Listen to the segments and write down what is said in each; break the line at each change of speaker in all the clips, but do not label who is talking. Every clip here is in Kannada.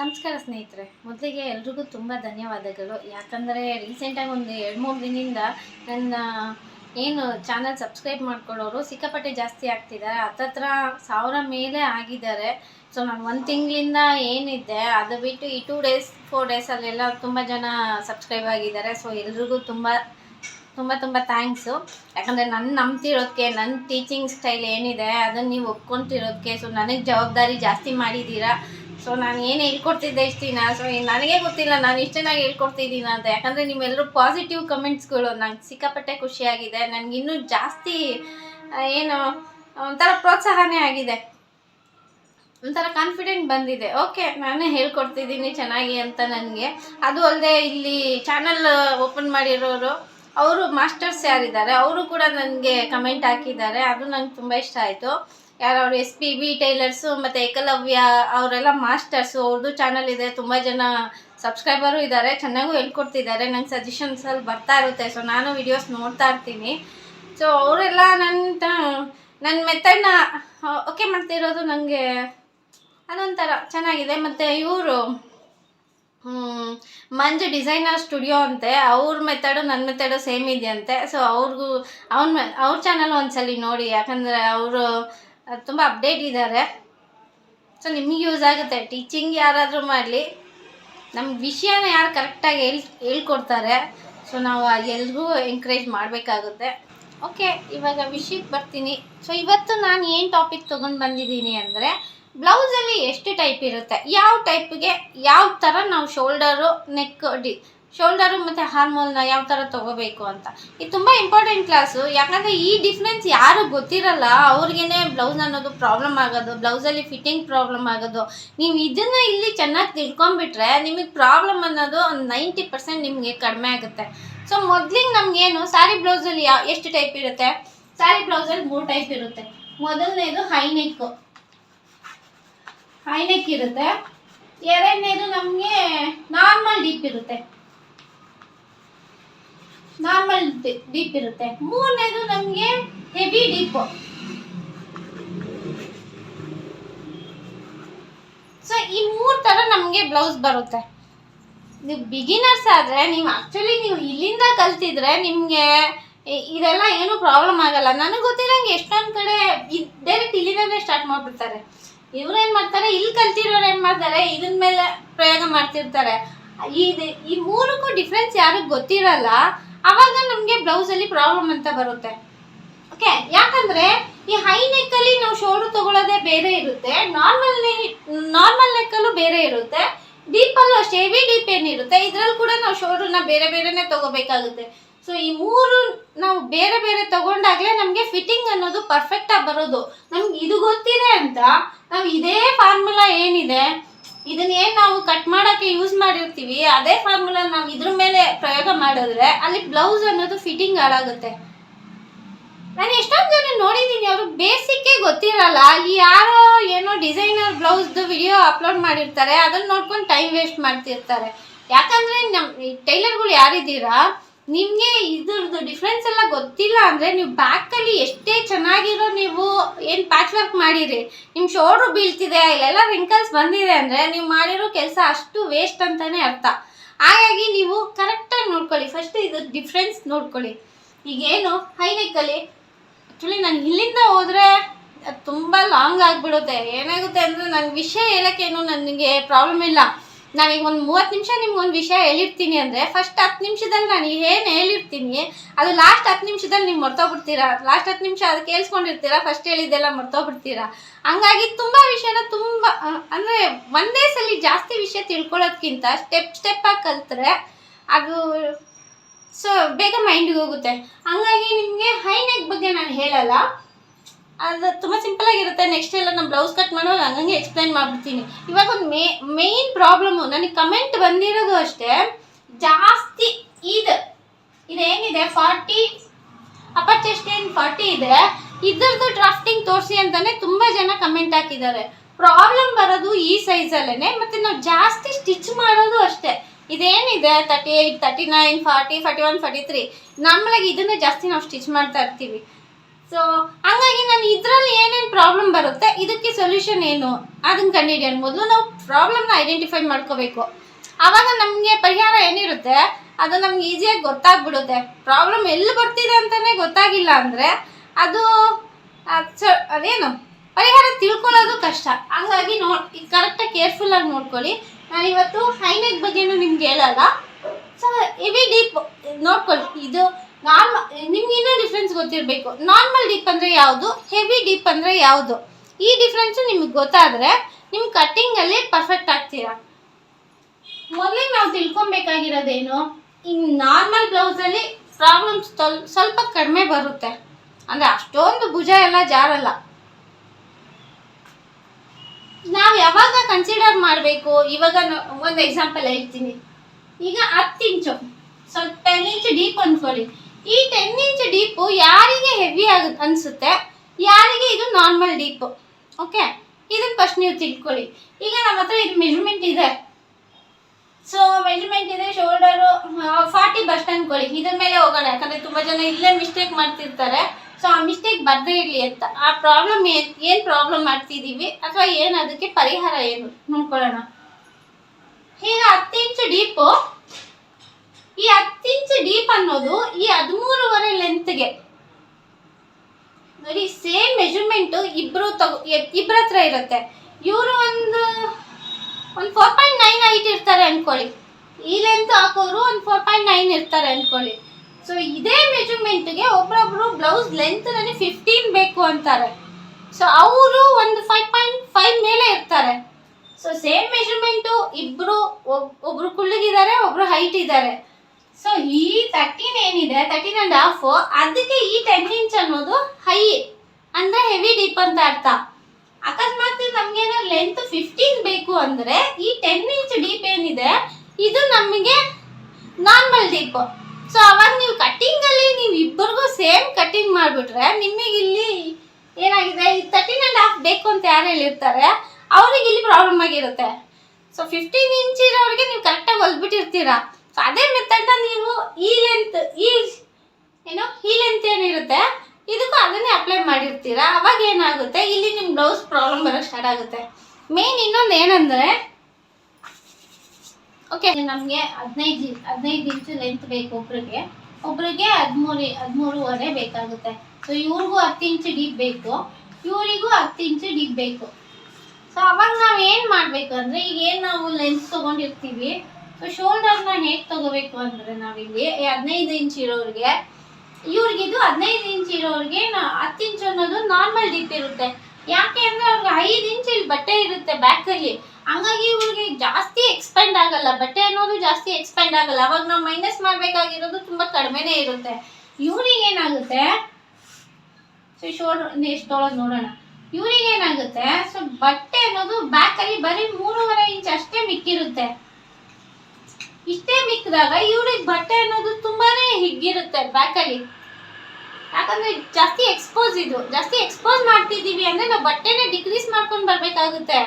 ನಮಸ್ಕಾರ ಸ್ನೇಹಿತರೆ, ಮೊದಲಿಗೆ ಎಲ್ರಿಗೂ ತುಂಬ ಧನ್ಯವಾದಗಳು. ಯಾಕಂದರೆ ರೀಸೆಂಟಾಗಿ ಒಂದು ಎರಡು ಮೂರು ದಿನದಿಂದ ನನ್ನ ಏನು ಚಾನಲ್ ಸಬ್ಸ್ಕ್ರೈಬ್ ಮಾಡ್ಕೊಳ್ಳೋರು ಸಿಕ್ಕಾಪಟ್ಟೆ ಜಾಸ್ತಿ ಆಗ್ತಿದ್ದಾರೆ. ಹತ್ತತ್ರ ಸಾವಿರ ಮೇಲೆ ಆಗಿದ್ದಾರೆ. ಸೊ ನಾನು ಒಂದು ತಿಂಗಳಿಂದ ಏನಿದೆ, ಅದು ಬಿಟ್ಟು ಈ ಟೂ ಡೇಸ್ ಫೋರ್ ಡೇಸಲ್ಲೆಲ್ಲ ತುಂಬ ಜನ ಸಬ್ಸ್ಕ್ರೈಬ್ ಆಗಿದ್ದಾರೆ. ಸೊ ಎಲ್ರಿಗೂ ತುಂಬ ತುಂಬ ತುಂಬ ಥ್ಯಾಂಕ್ಸು ಯಾಕಂದರೆ ನನ್ನ ನಂಬ್ತಿರೋದಕ್ಕೆ ನನ್ನ ಟೀಚಿಂಗ್ ಸ್ಟೈಲ್ ಏನಿದೆ ಅದನ್ನು ನೀವು ಒಪ್ಕೊತಿರೋದಕ್ಕೆ ಸೊ ನನಗೆ ಜವಾಬ್ದಾರಿ ಜಾಸ್ತಿ ಮಾಡಿದ್ದೀರಾ. ಸೊ ನಾನು ಏನು ಹೇಳ್ಕೊಡ್ತಿದ್ದೆ ಇಷ್ಟು ದಿನ? ಸೊ ನನಗೆ ಗೊತ್ತಿಲ್ಲ, ನಾನು ಇಷ್ಟು ಚೆನ್ನಾಗಿ ಹೇಳ್ಕೊಡ್ತಿದ್ದೀನ ಅಂತ. ಯಾಕಂದರೆ ನಿಮ್ಮೆಲ್ಲರೂ ಪಾಸಿಟಿವ್ ಕಮೆಂಟ್ಸ್ಗಳು ನಂಗೆ ಸಿಕ್ಕಾಪಟ್ಟೆ ಖುಷಿಯಾಗಿದೆ. ನನಗೆ ಇನ್ನೂ ಜಾಸ್ತಿ ಏನು, ಒಂಥರ ಪ್ರೋತ್ಸಾಹನೇ ಆಗಿದೆ. ಒಂಥರ ಕಾನ್ಫಿಡೆಂಟ್ ಬಂದಿದೆ. ಓಕೆ ನಾನೇ ಹೇಳ್ಕೊಡ್ತಿದ್ದೀನಿ ಚೆನ್ನಾಗಿ ಅಂತ ನನಗೆ. ಅದು ಅಲ್ಲದೆ ಇಲ್ಲಿ ಚಾನಲ್ ಓಪನ್ ಮಾಡಿರೋರು, ಅವರು ಮಾಸ್ಟರ್ಸ್ ಯಾರಿದ್ದಾರೆ, ಅವರು ಕೂಡ ನನಗೆ ಕಮೆಂಟ್ ಹಾಕಿದ್ದಾರೆ. ಅದು ನಂಗೆ ತುಂಬ ಇಷ್ಟ ಆಯಿತು. ಯಾರು ಅವರು ಎಸ್ ಪಿ ಬಿ ಟೈಲರ್ಸು ಮತ್ತು ಏಕಲವ್ಯ ಅವರೆಲ್ಲ ಮಾಸ್ಟರ್ಸು ಅವ್ರದ್ದು ಚಾನಲ್ ಇದೆ, ತುಂಬ ಜನ ಸಬ್ಸ್ಕ್ರೈಬರು ಇದ್ದಾರೆ ಚೆನ್ನಾಗೂ ಹೇಳ್ಕೊಡ್ತಿದ್ದಾರೆ ನಂಗೆ ಸಜೆಷನ್ಸಲ್ಲಿ ಬರ್ತಾ ಇರುತ್ತೆ ಸೊ ನಾನು ವಿಡಿಯೋಸ್ ನೋಡ್ತಾ ಇರ್ತೀನಿ. ಸೊ ಅವರೆಲ್ಲ ನನ್ನ ನನ್ನ ಮೆಥಡ್ನ ಓಕೆ ಮಾಡ್ತಿರೋದು ನನಗೆ ಅದೊಂಥರ, ಚೆನ್ನಾಗಿದೆ. ಮತ್ತು ಇವರು ಮಂಜು ಡಿಸೈನರ್ ಸ್ಟುಡಿಯೋ ಅಂತೆ, ಅವ್ರ ಮೆಥಡು ನನ್ನ ಮೆಥಡು ಸೇಮ್ ಇದೆಯಂತೆ. ಸೊ ಅವ್ರಿಗೂ, ಅವ್ನ, ಅವ್ರ ಚಾನಲ್ ಒಂದ್ಸಲಿ ನೋಡಿ, ಯಾಕಂದರೆ ಅವರು ತುಂಬ ಅಪ್ಡೇಟ್ ಇದ್ದಾರೆ ಸೊ ನಿಮಗೆ ಯೂಸ್ ಆಗುತ್ತೆ. ಟೀಚಿಂಗ್ ಯಾರಾದರೂ ಮಾಡಲಿ. ನಮ್ಮ ವಿಷಯನ ಯಾರು ಕರೆಕ್ಟಾಗಿ ಹೇಳ್, ಹೇಳ್ಕೊಡ್ತಾರೆ. ಸೊ ನಾವು ಎಲ್ರಿಗೂ ಎಂಕರೇಜ್ ಮಾಡಬೇಕಾಗುತ್ತೆ. ಓಕೆ ಇವಾಗ ವಿಷಯಕ್ಕೆ ಬರ್ತೀನಿ. ಸೊ ಇವತ್ತು ನಾನು ಏನು ಟಾಪಿಕ್ ತೊಗೊಂಡು ಬಂದಿದ್ದೀನಿ ಅಂದರೆ ಬ್ಲೌಸಲ್ಲಿ ಎಷ್ಟು ಟೈಪ್ ಇರುತ್ತೆ? ಯಾವ ಟೈಪ್ಗೆ ಯಾವ ಥರ ನಾವು ಶೋಲ್ಡರು ನೆಕ್ ಡಿ ಶೋಲ್ಡರು ಮತ್ತು ಹಾರ್ಮೋಲ್ನ ಯಾವ ಥರ ತೊಗೋಬೇಕು ಅಂತ. ಇದು ತುಂಬ ಇಂಪಾರ್ಟೆಂಟ್ ಕ್ಲಾಸು ಯಾಕಂದರೆ ಈ ಡಿಫ್ರೆನ್ಸ್ ಯಾರು ಗೊತ್ತಿರಲ್ಲ. ಅವ್ರಿಗೇ ಬ್ಲೌಸ್ ಅನ್ನೋದು ಪ್ರಾಬ್ಲಮ್ ಆಗೋದು ಬ್ಲೌಸಲ್ಲಿ ಫಿಟ್ಟಿಂಗ್ ಪ್ರಾಬ್ಲಮ್ ಆಗೋದು. ನೀವು ಇದನ್ನು ಇಲ್ಲಿ ಚೆನ್ನಾಗಿ ತಿಳ್ಕೊಂಬಿಟ್ರೆ ನಿಮಗೆ ಪ್ರಾಬ್ಲಮ್ ಅನ್ನೋದು ಒಂದು ನೈಂಟಿ ಪರ್ಸೆಂಟ್ ನಿಮಗೆ ಕಡಿಮೆ ಆಗುತ್ತೆ. ಸೊ ಮೊದಲಿಗೆ ನಮಗೇನು ಸಾರಿ ಬ್ಲೌಸಲ್ಲಿ ಯಾವ ಎಷ್ಟು ಟೈಪ್ ಇರುತ್ತೆ? ಸಾರಿ ಬ್ಲೌಸಲ್ಲಿ ಮೂರು ಟೈಪ್ ಇರುತ್ತೆ. ಮೊದಲನೇದು ಹೈನೆಕ್ಕು ಹೈನೆಕ್ ಇರುತ್ತೆ. ಎರಡನೇದು ನಮಗೆ ನಾರ್ಮಲ್ ಡೀಪ್ ಇರುತ್ತೆ. ನಾರ್ಮಲ್ ಡೀಪ್ ಇರುತ್ತೆ. ಮೂರನೇದು ನಮಗೆ ಹೆವಿ ಡೀಪ್ ಸೊ ಈ ಮೂರು ಥರ ನಮಗೆ ಬ್ಲೌಸ್ ಬರುತ್ತೆ. ನೀವು ಬಿಗಿನರ್ಸ್ ಆದರೆ, ನೀವು ಆ್ಯಕ್ಚುಲಿ ನೀವು ಇಲ್ಲಿಂದ ಕಲ್ತಿದ್ರೆ ನಿಮಗೆ ಇದೆಲ್ಲ ಏನು ಪ್ರಾಬ್ಲಮ್ ಆಗಲ್ಲ. ನನಗೆ ಗೊತ್ತಿರಂಗೆ ಎಷ್ಟೊಂದು ಕಡೆ ಡೈರೆಕ್ಟ್ ಇಲ್ಲಿಂದಲೇ ಸ್ಟಾರ್ಟ್ ಮಾಡಿಬಿಡ್ತಾರೆ. ಇವ್ರು ಏನು ಮಾಡ್ತಾರೆ? ಇಲ್ಲಿ ಕಲ್ತಿರೋರು ಏನು ಮಾಡ್ತಾರೆ? ಇದನ್ನ ಮೇಲೆ ಪ್ರಯೋಗ ಮಾಡ್ತಿರ್ತಾರೆ. ಇದು ಈ ಮೂರಕ್ಕೂ ಡಿಫ್ರೆನ್ಸ್ ಯಾರಿಗೂ ಗೊತ್ತಿರಲ್ಲ. ಆವಾಗ ನಮಗೆ ಬ್ಲೌಸಲ್ಲಿ ಪ್ರಾಬ್ಲಮ್ ಅಂತ ಬರುತ್ತೆ. ಓಕೆ ಯಾಕಂದ್ರೆ ಈ ಹೈ ನೆಕ್ಕಲ್ಲಿ ನಾವು ಶೋಲ್ಡರ್ ತಗೊಳ್ಳೋದೇ ಬೇರೆ ಇರುತ್ತೆ. ನಾರ್ಮಲ್ ನಾರ್ಮಲ್ ನೆಕ್ಕಲ್ಲೂ ಬೇರೆ ಇರುತ್ತೆ. ಡೀಪಲ್ಲೂ ಅಷ್ಟೇ ಹೆವಿ ಡೀಪ್ ಏನಿರುತ್ತೆ ಇದ್ರಲ್ಲಿ ಕೂಡ ನಾವು ಶೋಲ್ಡರ್ನ ಬೇರೆ ಬೇರೆನೇ ತಗೋಬೇಕಾಗುತ್ತೆ. ಸೊ ಈ ಮೂರು ನಾವು ಬೇರೆ ಬೇರೆ ತಗೊಂಡಾಗಲೇ ನಮಗೆ ಫಿಟ್ಟಿಂಗ್ ಅನ್ನೋದು ಪರ್ಫೆಕ್ಟಾಗಿ ಬರೋದು. ನಮ್ಗೆ ಇದು ಗೊತ್ತಿದೆ ಅಂತ, ನಾವು ಇದೇ ಫಾರ್ಮುಲಾ ಏನಿದೆ ಇದನ್ನ ಏನ್ ನಾವು ಕಟ್ ಮಾಡಕ್ಕೆ ಯೂಸ್ ಮಾಡಿರ್ತೀವಿ, ಅದೇ ಫಾರ್ಮುಲಾ ನಾವು ಇದ್ರ ಮೇಲೆ ಪ್ರಯೋಗ ಮಾಡಿದ್ರೆ ಅಲ್ಲಿ ಬ್ಲೌಸ್ ಅನ್ನೋದು ಫಿಟ್ಟಿಂಗ್ ಹಾಳಾಗುತ್ತೆ. ನಾನು ಎಷ್ಟೊಂದು ಜನ ನೋಡಿದ್ದೀನಿ ಅವರು ಬೇಸಿಕ್ಕೇ ಗೊತ್ತಿರಲ್ಲ. ಯಾರೋ ಏನೋ ಡಿಸೈನರ್ ಬ್ಲೌಸ್ದು ವಿಡಿಯೋ ಅಪ್ಲೋಡ್ ಮಾಡಿರ್ತಾರೆ, ಅದನ್ನ ನೋಡ್ಕೊಂಡು ಟೈಮ್ ವೇಸ್ಟ್ ಮಾಡ್ತಿರ್ತಾರೆ. ಯಾಕಂದ್ರೆ ನಮ್ಮ ಟೈಲರ್ಗಳು ಯಾರಿದ್ದೀರಾ ನಿಮಗೆ ಇದ್ರದ್ದು ಡಿಫ್ರೆನ್ಸ್ ಎಲ್ಲ ಗೊತ್ತಿಲ್ಲ ಅಂದರೆ ನೀವು ಬ್ಯಾಕಲ್ಲಿ ಎಷ್ಟೇ ಚೆನ್ನಾಗಿರೋ ನೀವು ಏನು ಪ್ಯಾಚ್ ವರ್ಕ್ ಮಾಡಿರಿ ನಿಮ್ಮ ಶೋಲ್ಡ್ರು ಬೀಳ್ತಿದೆ, ಇಲ್ಲೆಲ್ಲ ರಿಂಕಲ್ಸ್ ಬಂದಿದೆ ಅಂದರೆ ನೀವು ಮಾಡಿರೋ ಕೆಲಸ ಅಷ್ಟು ವೇಸ್ಟ್ ಅಂತಲೇ ಅರ್ಥ. ಹಾಗಾಗಿ ನೀವು ಕರೆಕ್ಟಾಗಿ ನೋಡ್ಕೊಳ್ಳಿ. ಫಸ್ಟ್ ಇದು ಡಿಫ್ರೆನ್ಸ್ ನೋಡ್ಕೊಳ್ಳಿ. ಈಗೇನು ಹೈ ನೆಕ್ಕಲ್ಲಿ ಆ್ಯಕ್ಚುಲಿ ನಾನು ಇಲ್ಲಿಂದ ಹೋದರೆ ತುಂಬ ಲಾಂಗ್ ಆಗಿಬಿಡುತ್ತೆ. ಏನಾಗುತ್ತೆ ಅಂದರೆ ನನ್ನ ವಿಷಯ ಹೇಳೋಕ್ಕೇನು ನನಗೆ ಪ್ರಾಬ್ಲಮ್ ಇಲ್ಲ. ನಾನೀಗ ಒಂದು ಮೂವತ್ತು ನಿಮಿಷ ನಿಮ್ಗೆ ಒಂದು ವಿಷಯ ಹೇಳಿರ್ತೀನಿ ಅಂದರೆ ಫಸ್ಟ್ ಹತ್ತು ನಿಮಿಷದಲ್ಲಿ ನಾನು ಏನು ಹೇಳಿರ್ತೀನಿ, ಅದು ಲಾಸ್ಟ್ ಹತ್ತು ನಿಮಿಷದಲ್ಲಿ ನೀವು ಮರ್ತೋಗ್ಬಿಡ್ತೀರ? ಲಾಸ್ಟ್ ಹತ್ತು ನಿಮಿಷ ಅದು ಕೇಳಿಸ್ಕೊಂಡಿರ್ತೀರಾ? ಫಸ್ಟ್ ಹೇಳಿದ್ದೆಲ್ಲ ಮರ್ತೋಗ್ಬಿಡ್ತೀರಾ? ಹಂಗಾಗಿ ತುಂಬ ವಿಷಯನ ತುಂಬ ಅಂದರೆ ಒಂದೇ ಸಲ ಜಾಸ್ತಿ ವಿಷಯ ತಿಳ್ಕೊಳ್ಳೋದಕ್ಕಿಂತ ಸ್ಟೆಪ್ ಸ್ಟೆಪ್ಪಾಗಿ ಕಲ್ತರೆ ಅದು ಸೊ ಬೇಗ ಮೈಂಡಿಗೆ ಹೋಗುತ್ತೆ. ಹಂಗಾಗಿ ನಿಮಗೆ ಹೈ ನೆಕ್ ಬಗ್ಗೆ ನಾನು ಹೇಳಲ್ಲ. ಅದು ತುಂಬ ಸಿಂಪಲ್ ಆಗಿರುತ್ತೆ. ನೆಕ್ಸ್ಟ್ ಎಲ್ಲ ನಾನು ಬ್ಲೌಸ್ ಕಟ್ ಮಾಡುವಾಗ ಹಂಗಂಗೆ ಎಕ್ಸ್ಪ್ಲೈನ್ ಮಾಡ್ಬಿಡ್ತೀನಿ. ಇವಾಗ ಒಂದು ಮೇ ಮೇಯ್ನ್ ಪ್ರಾಬ್ಲಮ್ಮು ನನಗೆ ಕಮೆಂಟ್ ಬಂದಿರೋದು ಅಷ್ಟೇ, ಜಾಸ್ತಿ ಇದು ಇದೇನಿದೆ ಫಾರ್ಟಿ ಅಪರ್ ಚೆಸ್ಟ್ ಏನು ಫಾರ್ಟಿ ಇದೆ. ಇದ್ರದ್ದು ಡ್ರಾಫ್ಟಿಂಗ್ ತೋರಿಸಿ ಅಂತಲೇ ತುಂಬ ಜನ ಕಮೆಂಟ್ ಹಾಕಿದ್ದಾರೆ. ಪ್ರಾಬ್ಲಮ್ ಬರೋದು ಈ ಸೈಜಲ್ಲೇ ಮತ್ತು ನಾವು ಜಾಸ್ತಿ ಸ್ಟಿಚ್ ಮಾಡೋದು ಅಷ್ಟೇ. ಇದೇನಿದೆ? Thirty eight thirty nine forty forty one forty three ನಾರ್ಮಲಾಗಿ ಇದನ್ನೇ ಜಾಸ್ತಿ ನಾವು ಸ್ಟಿಚ್ ಮಾಡ್ತಾ ಇರ್ತೀವಿ. ಸೊ ಹಂಗಾಗಿ ನಾನು ಇದರಲ್ಲಿ ಏನೇನು ಪ್ರಾಬ್ಲಮ್ ಬರುತ್ತೆ, ಇದಕ್ಕೆ ಸೊಲ್ಯೂಷನ್ ಏನು? ಅದನ್ನ ಕಂಡುಹಿಡಿಯೋಣ. ಮೊದಲು ನಾವು ಪ್ರಾಬ್ಲಮ್ನ ಐಡೆಂಟಿಫೈ ಮಾಡ್ಕೋಬೇಕು. ಆವಾಗ ನಮಗೆ ಪರಿಹಾರ ಏನಿರುತ್ತೆ, ಅದು ನಮ್ಗೆ ಈಸಿಯಾಗಿ ಗೊತ್ತಾಗ್ಬಿಡುತ್ತೆ. ಪ್ರಾಬ್ಲಮ್ ಎಲ್ಲಿ ಬರ್ತಿದೆ ಅಂತಲೇ ಗೊತ್ತಾಗಿಲ್ಲ ಅಂದರೆ, ಅದು ಅದೇನು? ಪರಿಹಾರ ತಿಳ್ಕೊಳ್ಳೋದು ಕಷ್ಟ. ಹಂಗಾಗಿ ನೋ ಕರೆಕ್ಟಾಗಿ ಕೇರ್ಫುಲ್ಲಾಗಿ ನೋಡ್ಕೊಳ್ಳಿ. ನಾನು ಇವತ್ತು ಹೈನೆಕ್ ಬಗ್ಗೆನೂ ನಿಮ್ಗೆ ಹೇಳಲ್ಲ. ಸೊ ಹೆವಿ ಡೀಪ್ ನೋಡ್ಕೊಳ್ಳಿ. ಇದು ನಾರ್ಮಲ್ ನಿಮ್ಗೆ ಇನ್ನೂ ಡಿಫ್ರೆನ್ಸ್ ಗೊತ್ತಿರಬೇಕು. ನಾರ್ಮಲ್ ಡಿಪ್ ಅಂದರೆ ಯಾವುದು? ಹೆವಿ ಡಿಪ್ ಅಂದರೆ ಯಾವುದು? ಈ ಡಿಫ್ರೆನ್ಸು ನಿಮಗೆ ಗೊತ್ತಾದರೆ ನಿಮ್ಮ ಕಟ್ಟಿಂಗಲ್ಲಿ ಪರ್ಫೆಕ್ಟ್ ಆಗ್ತೀರಾ. ಮೊದಲಿಗೆ ನಾವು ತಿಳ್ಕೊಬೇಕಾಗಿರೋದೇನು, ಈ ನಾರ್ಮಲ್ ಬ್ಲೌಸಲ್ಲಿ ಪ್ರಾಬ್ಲಮ್ಸ್ ಸ್ವಲ್ಪ ಕಡಿಮೆ ಬರುತ್ತೆ. ಅಂದರೆ ಅಷ್ಟೊಂದು ಭುಜ ಎಲ್ಲ ಜಾರಲ್ಲ. ನಾವು ಯಾವಾಗ ಕನ್ಸಿಡರ್ ಮಾಡಬೇಕು? ಇವಾಗ ಒಂದು ಎಕ್ಸಾಂಪಲ್ ಹೇಳ್ತೀನಿ. ಈಗ ಹತ್ತು ಇಂಚು ಸ್ವಲ್ಪ ಟೆನ್ ಇಂಚು ಡೀಪ್ ಅಂದ್ಕೊಳ್ಳಿ ಈ ಟೆನ್ ಇಂಚ್ ಡೀಪು ಯಾರಿಗೆ ಹೆವಿ ಆಗ ಅನಿಸುತ್ತೆ? ಯಾರಿಗೆ ಇದು ನಾರ್ಮಲ್ ಡೀಪು ಓಕೆ ಇದನ್ನ ಫಸ್ಟ್ ನೀವು ತಿಳ್ಕೊಳ್ಳಿ. ಈಗ ನಮ್ಮ ಹತ್ರ ಇದು ಮೆಜರ್ಮೆಂಟ್ ಇದೆ. ಸೊ ಮೆಜರ್ಮೆಂಟ್ ಇದೆ ಶೋಲ್ಡರು ಫಾರ್ಟಿ ಬಸ್ಟ್ ಅನ್ಕೊಳ್ಳಿ. ಇದ್ರ ಮೇಲೆ ಹೋಗೋಣ. ಯಾಕಂದರೆ ತುಂಬಾ ಜನ ಇಲ್ಲೇ ಮಿಸ್ಟೇಕ್ ಮಾಡ್ತಿರ್ತಾರೆ. ಸೊ ಆ ಮಿಸ್ಟೇಕ್ ಬರ್ದೇ ಇರಲಿ ಅಂತ. ಆ ಪ್ರಾಬ್ಲಮ್ ಏನು ಏನು ಪ್ರಾಬ್ಲಮ್ ಮಾಡ್ತಿದ್ದೀವಿ ಅಥವಾ ಏನು ಅದಕ್ಕೆ ಪರಿಹಾರ ಏನು? ನೋಡ್ಕೊಳ್ಳೋಣ. ಈಗ ಹತ್ತು ಇಂಚು ಡೀಪು ಈ ಹತ್ತು ಇಂಚು ಅನ್ನೋದು ಈ ಹದಿಮೂರುವರೆ ಲೆಂತ್ಗೆ ನೋಡಿ ಸೇಮ್ ಮೆಜರ್ಮೆಂಟ್ ಇಬ್ರು ತಗೋ ಇಬ್ಬರ ಹತ್ರ ಇರುತ್ತೆ. ಇವರು ಒಂದು ಒಂದು ಫೋರ್ ಪಾಯಿಂಟ್ ನೈನ್ ಹೈಟ್ ಇರ್ತಾರೆ ಅನ್ಕೊಳ್ಳಿ. ಈ ಲೆಂತ್ ಹಾಕೋರು ಒಂದು ಫೋರ್ ಪಾಯಿಂಟ್ ನೈನ್ ಇರ್ತಾರೆ ಅನ್ಕೊಳ್ಳಿ. ಸೊ ಇದೇ ಮೆಜರ್ಮೆಂಟ್ಗೆ ಒಬ್ರೊಬ್ರು ಬ್ಲೌಸ್ ಲೆಂತ್ ನನಗೆ ಫಿಫ್ಟೀನ್ ಬೇಕು ಅಂತಾರೆ. ಸೊ ಅವರು ಒಂದು ಫೈವ್ ಪಾಯಿಂಟ್ ಫೈವ್ ಮೇಲೆ ಇರ್ತಾರೆ. ಸೊ ಸೇಮ್ ಮೆಜರ್ಮೆಂಟು ಇಬ್ಬರು ಒಬ್- ಒಬ್ರು ಕುಳ್ಳಗಿದ್ದಾರೆ, ಒಬ್ರು ಹೈಟ್ ಇದ್ದಾರೆ. ಸೊ ಈ ತರ್ಟೀನ್ ಏನಿದೆ? ತರ್ಟೀನ್ ಅಂಡ್ ಹಾಫ್ ಅದಕ್ಕೆ ಈ ಟೆನ್ ಇಂಚ್ ಅನ್ನೋದು ಹೈ ಅಂದ್ರೆ ಹೆವಿ ಡೀಪ್ ಅಂತ ಅರ್ಥ. ಅಕಸ್ಮಾತ್ ನಮ್ಗೇನೋ ಲೆಂತ್ ಫಿಫ್ಟೀನ್ ಬೇಕು ಅಂದ್ರೆ ಈ ಟೆನ್ ಇಂಚ್ ಡೀಪ್ ಏನಿದೆ, ಇದು ನಮಗೆ ನಾರ್ಮಲ್ ಡೀಪ್ ಸೊ ಅವಾಗ ನೀವು ಕಟ್ಟಿಂಗ್ ಅಲ್ಲಿ ನೀವು ಇಬ್ಬರಿಗೂ ಸೇಮ್ ಕಟ್ಟಿಂಗ್ ಮಾಡ್ಬಿಟ್ರೆ ನಿಮಗೆ ಇಲ್ಲಿ ಏನಾಗಿದೆ? ಈ ತರ್ಟೀನ್ ಅಂಡ್ ಹಾಫ್ ಬೇಕು ಅಂತ ಯಾರು ಹೇಳಿರ್ತಾರೆ, ಅವ್ರಿಗೆ ಇಲ್ಲಿ ಪ್ರಾಬ್ಲಮ್ ಆಗಿರುತ್ತೆ. ಸೊ ಫಿಫ್ಟೀನ್ ಇಂಚ್ ಇರೋರಿಗೆ ನೀವು ಕರೆಕ್ಟಾಗಿ ಹೊಲ್ಬಿಟ್ಟಿರ್ತೀರಾ ಅದೇ ಮೆಥಡ್ನ ನೀವು ಈ ಲೆಂತ್ ಈ ಏನು, ಈ ಲೆಂತ್ ಏನಿರುತ್ತೆ, ಇದಕ್ಕೂ ಅದನ್ನೇ ಅಪ್ಲೈ ಮಾಡಿರ್ತೀರಾ. ಅವಾಗ ಏನಾಗುತ್ತೆ, ಇಲ್ಲಿ ನಿಮ್ಮ ಬ್ಲೌಸ್ ಪ್ರಾಬ್ಲಮ್ ಬರೋಕ್ಕೆ ಸ್ಟಾರ್ಟ್ ಆಗುತ್ತೆ. ಮೇನ್ ಇನ್ನೊಂದು ಏನಂದರೆ ಓಕೆ ನಮಗೆ ಹದಿನೈದು ಹದಿನೈದು ಇಂಚು ಲೆಂತ್ ಬೇಕು ಒಬ್ರಿಗೆ. ಒಬ್ರಿಗೆ ಹದಿಮೂರು ಹದಿಮೂರುವರೆ ಬೇಕಾಗುತ್ತೆ. ಸೊ ಇವ್ರಿಗೂ ಹತ್ತು ಇಂಚು ಡೀಪ್ ಬೇಕು. ಇವರಿಗೂ ಹತ್ತು ಇಂಚು ಡೀಪ್ ಬೇಕು. ಸೊ ಅವಾಗ ನಾವು ಏನು ಮಾಡಬೇಕು ಅಂದರೆ, ಈಗ ಏನು ನಾವು ಲೆಂತ್ ತೊಗೊಂಡಿರ್ತೀವಿ ಸೊ ನ ಹೇಗೆ ತಗೋಬೇಕು ಅಂದರೆ ನಾವಿಲ್ಲಿ ಹದಿನೈದು ಇಂಚ್ ಇರೋರಿಗೆ, ಇವ್ರಿಗೆ ಇದು ಹದಿನೈದು ಇಂಚ್ ಇರೋರಿಗೆ ಹತ್ತು ಇಂಚ್ ಅನ್ನೋದು ನಾರ್ಮಲ್ ಡಿಪ್ ಇರುತ್ತೆ. ಯಾಕೆ ಅಂದರೆ ಅವ್ರಿಗೆ ಐದು ಇಂಚ್ ಇಲ್ಲಿ ಬಟ್ಟೆ ಇರುತ್ತೆ ಬ್ಯಾಕಲ್ಲಿ ಹಂಗಾಗಿ ಇವ್ರಿಗೆ ಜಾಸ್ತಿ ಎಕ್ಸ್ಪೆಂಡ್ ಆಗಲ್ಲ. ಬಟ್ಟೆ ಅನ್ನೋದು ಜಾಸ್ತಿ ಎಕ್ಸ್ಪೆಂಡ್ ಆಗಲ್ಲ. ಅವಾಗ ನಾವು ಮೈನಸ್ ಮಾಡಬೇಕಾಗಿರೋದು ತುಂಬ ಕಡಿಮೆನೇ ಇರುತ್ತೆ. ಇವ್ರಿಗೆ ಏನಾಗುತ್ತೆ? ಸೊ ಶೋಲ್ಡರ್ ಎಷ್ಟು ತೊಗೊಳೋದು ನೋಡೋಣ. ಇವ್ರಿಗೆ ಏನಾಗುತ್ತೆ? ಸೊ ಬಟ್ಟೆ ಅನ್ನೋದು ಬ್ಯಾಕಲ್ಲಿ ಬರೀ ಮೂರುವರೆ ಇಂಚ್ ಅಷ್ಟೇ ಮಿಕ್ಕಿರುತ್ತೆ. ಇಷ್ಟೇ ಮಿಕ್ಕಿದಾಗ ಇವ್ರಿಗೆ ಬಟ್ಟೆ ಅನ್ನೋದು ತುಂಬಾನೇ ಹಿಗ್ಗಿರುತ್ತೆ ಬ್ಯಾಕಲ್ಲಿ ಯಾಕಂದ್ರೆ ಜಾಸ್ತಿ ಎಕ್ಸ್ಪೋಸ್ ಇದು. ಜಾಸ್ತಿ ಎಕ್ಸ್ಪೋಸ್ ಮಾಡ್ತಿದೀವಿ ಅಂದ್ರೆ ನಾವು ಬಟ್ಟೆನೇ ಡಿಕ್ರೀಸ್ ಮಾಡ್ಕೊಂಡು ಬರ್ಬೇಕಾಗುತ್ತೆ.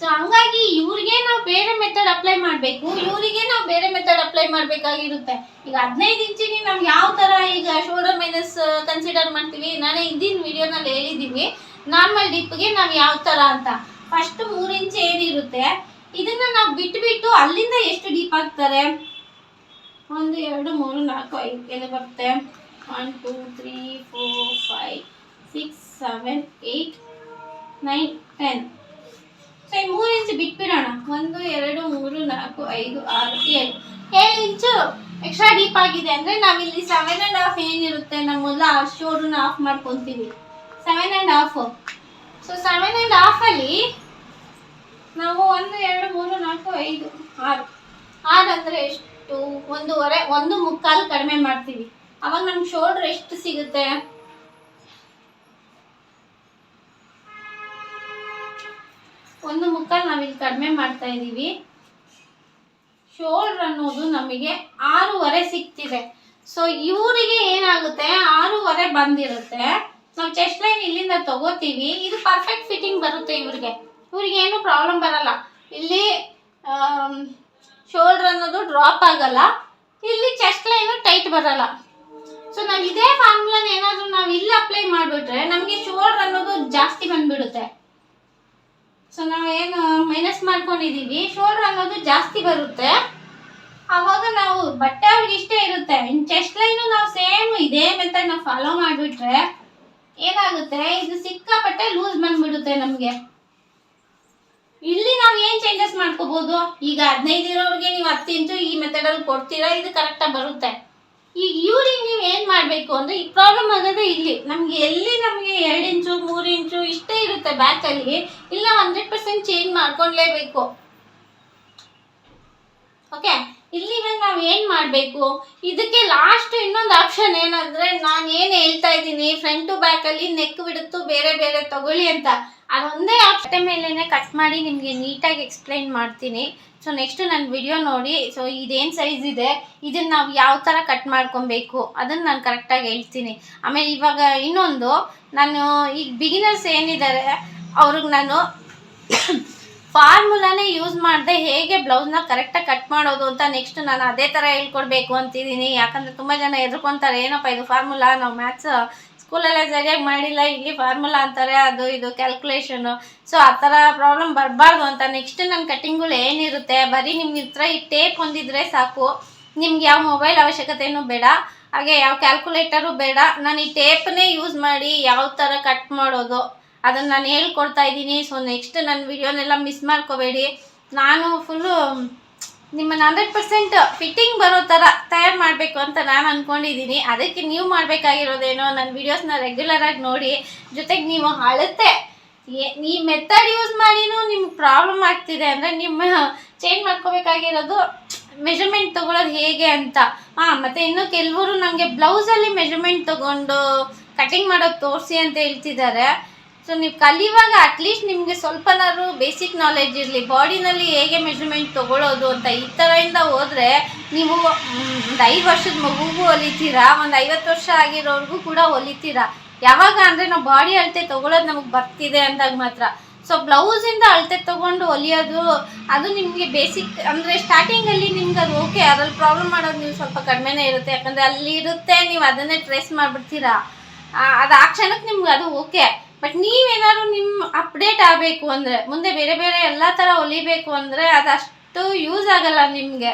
ಸೊ ಹಂಗಾಗಿ ಇವ್ರಿಗೆ ನಾವು ಬೇರೆ ಮೆಥಡ್ ಅಪ್ಲೈ ಮಾಡಬೇಕು. ಇವರಿಗೆ ನಾವು ಬೇರೆ ಮೆಥಡ್ ಅಪ್ಲೈ ಮಾಡಬೇಕಾಗಿರುತ್ತೆ. ಈಗ ಹದಿನೈದು ಇಂಚಿಗೆ ನಾವು ಯಾವ ಥರ ಈಗ ಶೋಲ್ಡರ್ ಮೈನಸ್ ಕನ್ಸಿಡರ್ ಮಾಡ್ತೀವಿ? ನಾನೇ ಹಿಂದಿನ ವಿಡಿಯೋನಲ್ಲಿ ಹೇಳಿದ್ದೀವಿ ನಾರ್ಮಲ್ ಡಿಪ್ಗೆ ನಾವು ಯಾವ ಥರ ಅಂತ. ಫಸ್ಟ್ ಮೂರು ಇಂಚ್ ಏನಿರುತ್ತೆ? ಇದನ್ನ ನಾವು ಬಿಟ್ಬಿಟ್ಟು ಅಲ್ಲಿಂದ ಎಷ್ಟು ಡೀಪ್ ಆಗ್ತಾರೆ? ಒಂದು, ಎರಡು, ಮೂರು, ನಾಲ್ಕು, ಐದು ಎಲ್ಲ ಬರುತ್ತೆ? One two three four five six seven eight nine ten so ಈ ಮೂರು ಇಂಚು ಬಿಟ್ಬಿಡೋಣ. ಒಂದು, ಎರಡು, ಮೂರು, ನಾಲ್ಕು, ಐದು, ಆರು, ಏಳು. ಏಳು ಇಂಚು ಎಕ್ಸ್ಟ್ರಾ ಡೀಪ್ ಆಗಿದೆ ಅಂದರೆ ನಾವಿಲ್ಲಿ ಸೆವೆನ್ ಆ್ಯಂಡ್ ಹಾಫ್ ಏನಿರುತ್ತೆ ನಮ್ಮ ಮೊದಲ ಶೋರನ್ನ ಆಫ್ ಮಾಡ್ಕೊತೀವಿ. Seven and half so seven and ಹಾಫಲ್ಲಿ ನಾವು ಒಂದು, ಎರಡು, ಮೂರು, ನಾಲ್ಕು, ಐದು, ಆರು. ಆರು ಅಂದರೆ ಎಷ್ಟು? ಒಂದೂವರೆ, ಒಂದು ಮುಕ್ಕಾಲು ಕಡಿಮೆ ಮಾಡ್ತೀವಿ. ಅವಾಗ ನಮ್ಮ ಶೋಲ್ಡ್ರ್ ಎಷ್ಟು ಸಿಗುತ್ತೆ? ಒಂದು ಮುಕ್ಕಾಲು ನಾವಿಲ್ಲಿ ಕಡಿಮೆ ಮಾಡ್ತಾ ಇದ್ದೀವಿ. ಶೋಲ್ಡ್ರ್ ಅನ್ನೋದು ನಮಗೆ ಆರೂವರೆ ಸಿಗ್ತಿದೆ. ಸೊ ಇವರಿಗೆ ಏನಾಗುತ್ತೆ? ಆರೂವರೆ ಬಂದಿರುತ್ತೆ. ನಾವು ಚೆಸ್ಟ್ ಲೈನ್ ಇಲ್ಲಿಂದ ತಗೋತೀವಿ. ಇದು ಪರ್ಫೆಕ್ಟ್ ಫಿಟ್ಟಿಂಗ್ ಬರುತ್ತೆ ಇವ್ರಿಗೆ. ಇವ್ರಿಗೆ ಏನು ಪ್ರಾಬ್ಲಮ್ ಬರಲ್ಲ. ಇಲ್ಲಿ ಶೋಲ್ಡ್ರ್ ಅನ್ನೋದು ಡ್ರಾಪ್ ಆಗಲ್ಲ. ಇಲ್ಲಿ ಚೆಸ್ಟ್ ಲೈನು ಟೈಟ್ ಬರಲ್ಲ. ಸೊ ನಾವು ಇದೇ ಫಾರ್ಮುಲಾನ ಏನಾದರೂ ನಾವು ಇಲ್ಲಿ ಅಪ್ಲೈ ಮಾಡಿಬಿಟ್ರೆ ನಮಗೆ ಶೋಲ್ಡರ್ ಅನ್ನೋದು ಜಾಸ್ತಿ ಬಂದ್ಬಿಡುತ್ತೆ. ಸೊ ನಾವೇನು ಮೈನಸ್ ಮಾಡ್ಕೊಂಡಿದ್ದೀವಿ ಶೋಲ್ಡರ್ ಅನ್ನೋದು ಜಾಸ್ತಿ ಬರುತ್ತೆ. ಆವಾಗ ನಾವು ಬಟ್ಟೆ ಅವ್ರಿಗೆ ಇಷ್ಟೇ ಇರುತ್ತೆ. ಇನ್ನು ಚೆಸ್ಟ್ ಲೈನು ನಾವು ಸೇಮ್ ಇದೇ ಮೆಥಡ್ ನಾವು ಫಾಲೋ ಮಾಡಿಬಿಟ್ರೆ ಏನಾಗುತ್ತೆ? ಇದು ಸಿಕ್ಕಾಪಟ್ಟೆ ಲೂಸ್ ಬಂದ್ಬಿಡುತ್ತೆ ನಮಗೆ. ಇಲ್ಲಿ ನಾವು ಏನು ಚೇಂಜಸ್ ಮಾಡ್ಕೋಬಹುದು ಈಗ ಹದಿನೈದು ಇರೋರಿಗೆ ನೀವು ಹತ್ತು ಇಂಚು ಈ ಮೆಥಡಲ್ಲಿ ಕೊಡ್ತೀರಾ? ಇದು ಕರೆಕ್ಟಾಗಿ ಬರುತ್ತೆ. ಈಗ ಇವ್ರಿಗೆ ನೀವು ಏನು ಮಾಡಬೇಕು ಅಂದರೆ ಈ ಪ್ರಾಬ್ಲಮ್ ಆಗೋದೇ ಇಲ್ಲಿ. ನಮಗೆ ಎಲ್ಲಿ ನಮಗೆ ಎರಡು ಇಂಚು ಮೂರು ಇಂಚು ಇಷ್ಟೇ ಇರುತ್ತೆ ಬ್ಯಾಕಲ್ಲಿ ಇಲ್ಲ ಹಂಡ್ರೆಡ್ ಪರ್ಸೆಂಟ್ ಚೇಂಜ್ ಮಾಡ್ಕೊಳ್ಲೇಬೇಕು ಓಕೆ ಇಲ್ಲಿ ಏನು ಮಾಡಬೇಕು. ಇದಕ್ಕೆ ಲಾಸ್ಟ್ ಇನ್ನೊಂದು ಆಪ್ಷನ್ ಏನಂದ್ರೆ ನಾನು ಏನು ಹೇಳ್ತಾ ಇದ್ದೀನಿ ಫ್ರಂಟ್ ಟು ಬ್ಯಾಕಲ್ಲಿ ನೆಕ್ ಬಿಡುತ್ತು ಬೇರೆ ಬೇರೆ ತಗೊಳ್ಳಿ ಅಂತ. ಅದೊಂದೇ ಆಪ್ಷನ್ ಮೇಲೇ ಕಟ್ ಮಾಡಿ ನಿಮಗೆ ನೀಟಾಗಿ ಎಕ್ಸ್ಪ್ಲೈನ್ ಮಾಡ್ತೀನಿ. ಸೊ ನೆಕ್ಸ್ಟ್ ನನ್ನ ವಿಡಿಯೋ ನೋಡಿ. ಸೊ ಇದೇನು ಸೈಜ್ ಇದೆ? ಇದನ್ನು ನಾವು ಯಾವ ಥರ ಕಟ್ ಮಾಡ್ಕೊಬೇಕು? ಅದನ್ನು ನಾನು ಕರೆಕ್ಟಾಗಿ ಹೇಳ್ತೀನಿ. ಆಮೇಲೆ ಇವಾಗ ಇನ್ನೊಂದು. ನಾನು, ಈಗ ಬಿಗಿನರ್ಸ್ ಏನಿದ್ದಾರೆ ಅವ್ರಿಗೆ ನಾನು ಫಾರ್ಮುಲಾನೇ ಯೂಸ್ ಮಾಡದೆ ಹೇಗೆ ಬ್ಲೌಸ್ನ ಕರೆಕ್ಟಾಗಿ ಕಟ್ ಮಾಡೋದು ಅಂತ ನೆಕ್ಸ್ಟ್ ನಾನು ಅದೇ ಥರ ಹೇಳ್ಕೊಡ್ಬೇಕು ಅಂತಿದ್ದೀನಿ. ಯಾಕಂದರೆ ತುಂಬ ಜನ ಎದುರ್ಕೊತಾರೆ ಏನಪ್ಪ ಇದು ಫಾರ್ಮುಲಾ? ನಾವು ಮ್ಯಾಥ್ಸ್ ಸ್ಕೂಲಲ್ಲೇ ಸರಿಯಾಗಿ ಮಾಡಿಲ್ಲ, ಇಲ್ಲಿ ಫಾರ್ಮುಲಾ ಅಂತಾರೆ, ಅದು ಇದು ಕ್ಯಾಲ್ಕುಲೇಷನು ಸೊ ಆ ಥರ ಪ್ರಾಬ್ಲಮ್ ಬರಬಾರ್ದು ಅಂತ ನೆಕ್ಸ್ಟ್ ನನ್ನ ಕಟ್ಟಿಂಗ್ಗಳು ಏನಿರುತ್ತೆ, ಬರೀ ನಿಮ್ಮ ಹತ್ರ ಈ ಟೇಪ್ ಹೊಂದಿದ್ರೆ ಸಾಕು. ನಿಮ್ಗೆ ಯಾವ ಮೊಬೈಲ್ ಅವಶ್ಯಕತೆಯೂ ಬೇಡ, ಹಾಗೆ ಯಾವ ಕ್ಯಾಲ್ಕುಲೇಟರು ಬೇಡ. ನಾನು ಈ ಟೇಪ್ನೇ ಯೂಸ್ ಮಾಡಿ ಯಾವ ಥರ ಕಟ್ ಮಾಡೋದು. ಅದನ್ನು ನಾನು ಹೇಳ್ಕೊಡ್ತಾ ಇದ್ದೀನಿ. ಸೊ ನೆಕ್ಸ್ಟ್ ನನ್ನ ವಿಡಿಯೋನೆಲ್ಲ ಮಿಸ್ ಮಾಡ್ಕೋಬೇಡಿ. ನಾನು ಫುಲ್ಲು ನಿಮ್ಮನ್ನು ಹಂಡ್ರೆಡ್ ಪರ್ಸೆಂಟ್ ಫಿಟ್ಟಿಂಗ್ ಬರೋ ಥರ ತಯಾರು ಮಾಡಬೇಕು ಅಂತ ನಾನು ಅಂದ್ಕೊಂಡಿದ್ದೀನಿ ಅದಕ್ಕೆ ನೀವು ಮಾಡಬೇಕಾಗಿರೋದೇನೋ ನನ್ನ ವೀಡಿಯೋಸ್ನ ರೆಗ್ಯುಲರಾಗಿ ನೋಡಿ. ಜೊತೆಗೆ ನೀವು ಅಳತೆ. ಏ, ಈ ಮೆಥಡ್ ಯೂಸ್ ಮಾಡಿನೂ ನಿಮ್ಗೆ ಪ್ರಾಬ್ಲಮ್ ಆಗ್ತಿದೆ ಅಂದರೆ ನಿಮ್ಮ ಚೇಂಜ್ ಮಾಡ್ಕೋಬೇಕಾಗಿರೋದು ಮೆಜರ್ಮೆಂಟ್ ತೊಗೊಳೋದು ಹೇಗೆ ಅಂತ. ಹಾಂ ಮತ್ತು ಇನ್ನು ಕೆಲವರು ನನಗೆ ಬ್ಲೌಸಲ್ಲಿ ಮೆಜರ್ಮೆಂಟ್ ತೊಗೊಂಡು ಕಟಿಂಗ್ ಮಾಡೋದು ತೋರಿಸಿ ಅಂತ ಹೇಳ್ತಿದ್ದಾರೆ. ಸೊ ನೀವು ಕಲಿಯುವಾಗ ಅಟ್ಲೀಸ್ಟ್ ನಿಮಗೆ ಸ್ವಲ್ಪನಾದ್ರು ಬೇಸಿಕ್ ನಾಲೆಡ್ಜ್ ಇರಲಿ. ಬಾಡಿನಲ್ಲಿ ಹೇಗೆ ಮೆಷರ್ಮೆಂಟ್ ತೊಗೊಳ್ಳೋದು ಅಂತ ಈ ಥರದಿಂದ ಹೋದರೆ ನೀವು ಒಂದು ಐದು ವರ್ಷದ ಮಗುಗೂ ಹೊಲಿತೀರಾ? ಒಂದು ಐವತ್ತು ವರ್ಷ ಆಗಿರೋರ್ಗೂ ಕೂಡ ಹೊಲಿತೀರಾ? ಯಾವಾಗ ಅಂದರೆ ನಾವು ಬಾಡಿ ಅಳತೆ ತೊಗೊಳೋದು ನಮಗೆ ಬರ್ತಿದೆ ಅಂದಾಗ ಮಾತ್ರ. ಸೊ ಬ್ಲೌಸಿಂದ ಅಳತೆ ತೊಗೊಂಡು ಹೊಲಿಯೋದು, ಅದು ನಿಮಗೆ ಬೇಸಿಕ್ ಅಂದರೆ ಸ್ಟಾರ್ಟಿಂಗಲ್ಲಿ ನಿಮ್ಗೆ ಅದು ಓಕೆ ಅದ್ರಲ್ಲಿ ಪ್ರಾಬ್ಲಮ್ ಮಾಡೋದು ನೀವು ಸ್ವಲ್ಪ ಕಡಿಮೆನೇ ಇರುತ್ತೆ. ಯಾಕಂದರೆ ಅಲ್ಲಿ ಇರುತ್ತೆ ನೀವು ಅದನ್ನೇ ಟ್ರೇಸ್ ಮಾಡಿಬಿಡ್ತೀರಾ. ಅದು ಆ ಕ್ಷಣಕ್ಕೆ ನಿಮ್ಗೆ ಅದು ಓಕೆ ಬಟ್ ನೀವೇನಾದ್ರು ನಿಮ್ಮ ಅಪ್ಡೇಟ್ ಆಗಬೇಕು ಅಂದರೆ, ಮುಂದೆ ಬೇರೆ ಬೇರೆ ಎಲ್ಲ ಥರ ಹೊಲಿಬೇಕು ಅಂದರೆ ಅದಷ್ಟು ಯೂಸ್ ಆಗಲ್ಲ ನಿಮಗೆ.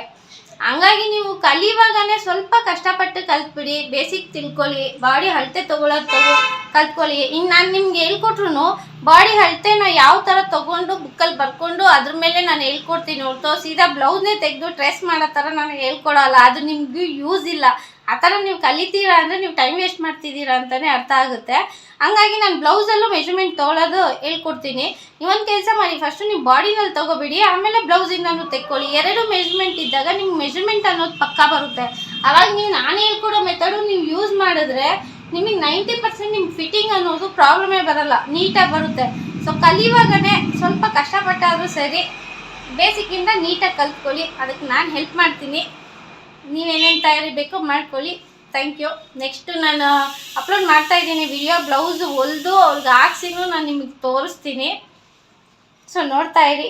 ಹಂಗಾಗಿ ನೀವು ಕಲಿಯುವಾಗನೇ ಸ್ವಲ್ಪ ಕಷ್ಟಪಟ್ಟು ಕಲ್ತ್ಬಿಡಿ ಬೇಸಿಕ್ ತಿಳ್ಕೊಳ್ಳಿ ಬಾಡಿ ಹಳತೆ ತೊಗೊಳೋದು ತಗೋ, ಕಲ್ತ್ಕೊಳ್ಳಿ. ಇನ್ನು ನಾನು ನಿಮ್ಗೆ ಹೇಳ್ಕೊಟ್ರು ಬಾಡಿ ಅಳತೆನ ಯಾವ ಥರ ತೊಗೊಂಡು ಬುಕ್ಕಲ್ಲಿ ಬರ್ಕೊಂಡು ಅದ್ರ ಮೇಲೆ ನಾನು ಹೇಳ್ಕೊಡ್ತೀನಿ ಹೊರತು ಸೀದಾ ಬ್ಲೌಸ್ನೇ ತೆಗೆದು ಟ್ರೆಸ್ ಮಾಡೋ ಥರ ನಾನು ಹೇಳ್ಕೊಡೋಲ್ಲ. ಅದು ನಿಮಗೂ ಯೂಸ್ ಇಲ್ಲ. ಆ ಥರ ನೀವು ಕಲಿತೀರಾ ಅಂದರೆ ನೀವು ಟೈಮ್ ವೇಸ್ಟ್ ಮಾಡ್ತಿದ್ದೀರಾ ಅಂತಲೇ ಅರ್ಥ ಆಗುತ್ತೆ. ಹಂಗಾಗಿ ನಾನು ಬ್ಲೌಸಲ್ಲೂ ಮೆಷರ್ಮೆಂಟ್ ತೊಗೊಳೋದು ಹೇಳ್ಕೊಡ್ತೀನಿ. ನೀವೊಂದು ಕೆಲಸ ಮಾಡಿ ಫಸ್ಟು ನೀವು ಬಾಡಿನಲ್ಲಿ ತೊಗೋಬಿಡಿ, ಆಮೇಲೆ ಬ್ಲೌಸಿಂದನೂ ತೆಕ್ಕೊಳ್ಳಿ. ಎರಡು ಮೆಷರ್ಮೆಂಟ್ ಇದ್ದಾಗ ನಿಮ್ಗೆ ಮೆಷರ್ಮೆಂಟ್ ಅನ್ನೋದು ಪಕ್ಕಾ ಬರುತ್ತೆ. ಅವಾಗ ನೀವು ನಾನು ಹೇಳ್ಕೊಡೋ ಮೆಥಡು ನೀವು ಯೂಸ್ ಮಾಡಿದ್ರೆ ನಿಮಗೆ ನೈಂಟಿ ಪರ್ಸೆಂಟ್ ನಿಮ್ಮ ಫಿಟ್ಟಿಂಗ್ ಅನ್ನೋದು ಪ್ರಾಬ್ಲಮೇ ಬರಲ್ಲ. ನೀಟಾಗಿ ಬರುತ್ತೆ. ಸೊ ಕಲಿಯುವಾಗನೇ ಸ್ವಲ್ಪ ಕಷ್ಟಪಟ್ಟಾದರೂ ಸರಿ, ಬೇಸಿಕ್ಕಿಂದ ನೀಟಾಗಿ ಕಲ್ತ್ಕೊಳ್ಳಿ. ಅದಕ್ಕೆ ನಾನು ಹೆಲ್ಪ್ ಮಾಡ್ತೀನಿ. ನೀವೇನೇನು ತಯಾರಿ ಬೇಕೋ ಮಾಡ್ಕೊಳ್ಳಿ. ಥ್ಯಾಂಕ್ ಯು ನೆಕ್ಸ್ಟ್ ನಾನು ಅಪ್ಲೋಡ್ ಮಾಡ್ತಾ ಇದ್ದೀನಿ ವಿಡಿಯೋ ಬ್ಲೌಸ್ ಹೊಲಿದು ಅವ್ರಿಗೆ ಹಾಕ್ಸಿನೂ ನಾನು ನಿಮಗೆ ತೋರಿಸ್ತೀನಿ. ಸೊ ನೋಡ್ತಾ ಇರಿ.